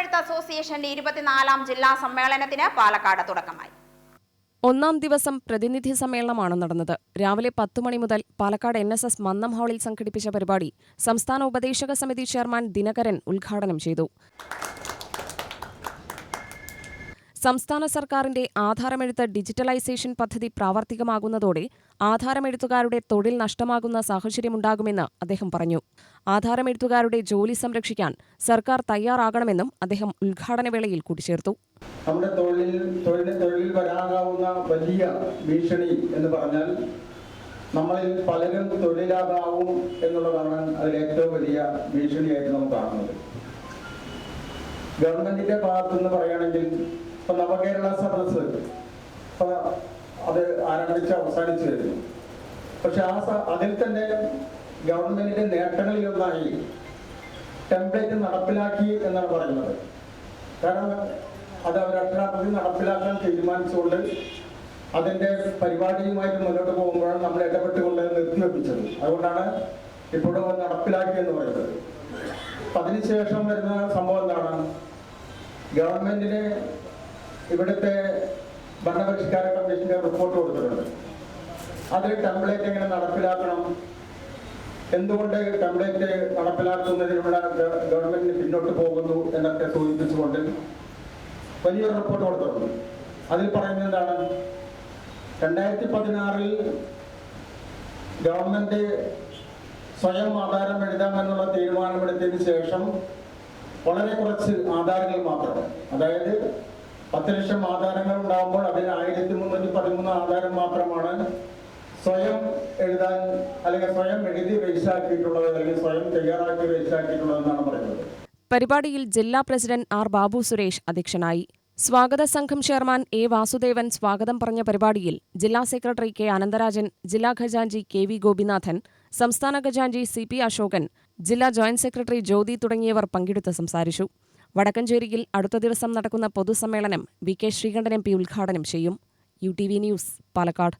ആധാരമെഴുത്ത് അസോസിയേഷന്റെ ഇരുപത്തിനാലാം ജില്ലാ സമ്മേളനത്തിന് പാലക്കാട് തുടക്കമായി. ഒന്നാം ദിവസം പ്രതിനിധി സമ്മേളനമാണ് നടന്നത്. രാവിലെ പത്ത് മണി മുതൽ Palakkad N S S Mannam ഹാളിൽ സംഘടിപ്പിച്ച പരിപാടി സംസ്ഥാന ഉപദേശക സമിതി ചെയർമാൻ ദിനകരൻ ഉദ്ഘാടനം ചെയ്തു. സംസ്ഥാന സർക്കാരിന്റെ ആധാരമെഴുത്ത് ഡിജിറ്റലൈസേഷൻ പദ്ധതി പ്രാവർത്തികമാകുന്നതോടെ ആധാരമെഴുത്തുകാരുടെ തൊഴിൽ നഷ്ടമാകുന്ന സാഹചര്യമുണ്ടാകുമെന്ന് അദ്ദേഹം പറഞ്ഞു. ആധാരമെഴുത്തുകാരുടെ ജോലി സംരക്ഷിക്കാൻ സർക്കാർ തയ്യാറാകണമെന്നും അദ്ദേഹം ഉദ്ഘാടന വേളയിൽ കൂട്ടിച്ചേർത്തു. നമ്മുടെ തൊഴിൽ തൊഴിൽ തൊഴിലിൽ വരാനാവുന്ന വലിയ ഭീഷണി എന്ന് പറഞ്ഞാൽ നമ്മളിൽ പലരും തൊഴിലാകാവും എന്നുള്ളതാണ് അതിൽ ഏറ്റവും വലിയ ഭീഷണിയായിട്ട് നമുക്ക് കാണുന്നത്. ഗവൺമെന്റിന്റെ ഭാഗത്തുനിന്ന് പറയുകയാണെങ്കിൽ ഇപ്പൊ നവകേരള സദസ് ഇപ്പൊ അത് ആരംഭിച്ച് അവസാനിച്ചു വരുന്നു പക്ഷെ ആ അതിൽ തന്നെ ഗവൺമെന്റിന്റെ നേട്ടങ്ങളിൽ ഒന്നായി ടെംപ്ലേറ്റ് നടപ്പിലാക്കി എന്നാണ് പറയുന്നത്. കാരണം അത് അവർ അക്ഷരാർത്ഥത്തിൽ നടപ്പിലാക്കാൻ തീരുമാനിച്ചുകൊണ്ട് അതിന്റെ പരിപാടിയുമായിട്ട് മുന്നോട്ട് പോകുമ്പോഴാണ് നമ്മൾ ഇടപെട്ടുകൊണ്ട് നിർത്തിവെപ്പിച്ചത്. അതുകൊണ്ടാണ് ഇപ്പോഴും അത് നടപ്പിലാക്കി എന്ന് പറയുന്നത്. അതിനുശേഷം വരുന്ന സംഭവം എന്താണ്? ഗവൺമെന്റിന് ഇവിടുത്തെ ഭരണപരിഷ്കാര കമ്മീഷന്റെ റിപ്പോർട്ട് കൊടുത്തിട്ടുണ്ട്. അതിൽ ടെംപ്ലേറ്റ് എങ്ങനെ നടപ്പിലാക്കണം? എന്തുകൊണ്ട് ടെംപ്ലേറ്റ് നടപ്പിലാക്കുന്നതിനുള്ള ഗവൺമെന്റിന് പിന്നോട്ട് പോകുന്നു എന്നൊക്കെ സൂചിപ്പിച്ചുകൊണ്ട് വലിയൊരു റിപ്പോർട്ട് കൊടുത്തിട്ടുണ്ട്. അതിൽ പറയുന്നത് എന്താണ്? രണ്ടായിരത്തി പതിനാറിൽ ഗവൺമെന്റ് സ്വയം ആധാരം എഴുതാമെന്നുള്ള തീരുമാനമെടുത്തതിന് ശേഷം വളരെ കുറച്ച് ആധാരങ്ങൾ മാത്രം അതായത് പത്ത് ലക്ഷം ആധാരങ്ങൾ ഉണ്ടാകുമ്പോൾ അതിൽ ആയിരത്തി മുന്നൂറ്റി പതിമൂന്ന് ആധാരം മാത്രമാണ് സ്വയം എഴുതാൻ അല്ലെങ്കിൽ സ്വയം എഴുതി രജിസ്റ്ററാക്കിയിട്ടുള്ളത് അല്ലെങ്കിൽ സ്വയം തയ്യാറാക്കി രജിസ്റ്ററാക്കിയിട്ടുള്ളതെന്നാണ് പറയുന്നത്. പരിപാടിയിൽ ജില്ലാ പ്രസിഡന്റ് ആർ ബാബു സുരേഷ് അധ്യക്ഷനായി. സ്വാഗത സംഘം ചെയർമാൻ എ വാസുദേവൻ സ്വാഗതം പറഞ്ഞ പരിപാടിയിൽ ജില്ലാ സെക്രട്ടറി കെ അനന്തരാജൻ ജില്ലാ ഖജാൻജി കെ വി ഗോപിനാഥൻ സംസ്ഥാന ഖജാൻജി സി പി അശോകൻ ജില്ലാ ജോയിന്റ് സെക്രട്ടറി ജ്യോതി തുടങ്ങിയവർ പങ്കെടുത്ത് സംസാരിച്ചു. വടക്കഞ്ചേരിയിൽ അടുത്ത ദിവസം നടക്കുന്ന പൊതുസമ്മേളനം V K Sreekandan M P ഉദ്ഘാടനം ചെയ്യും. U T V news Palakkad.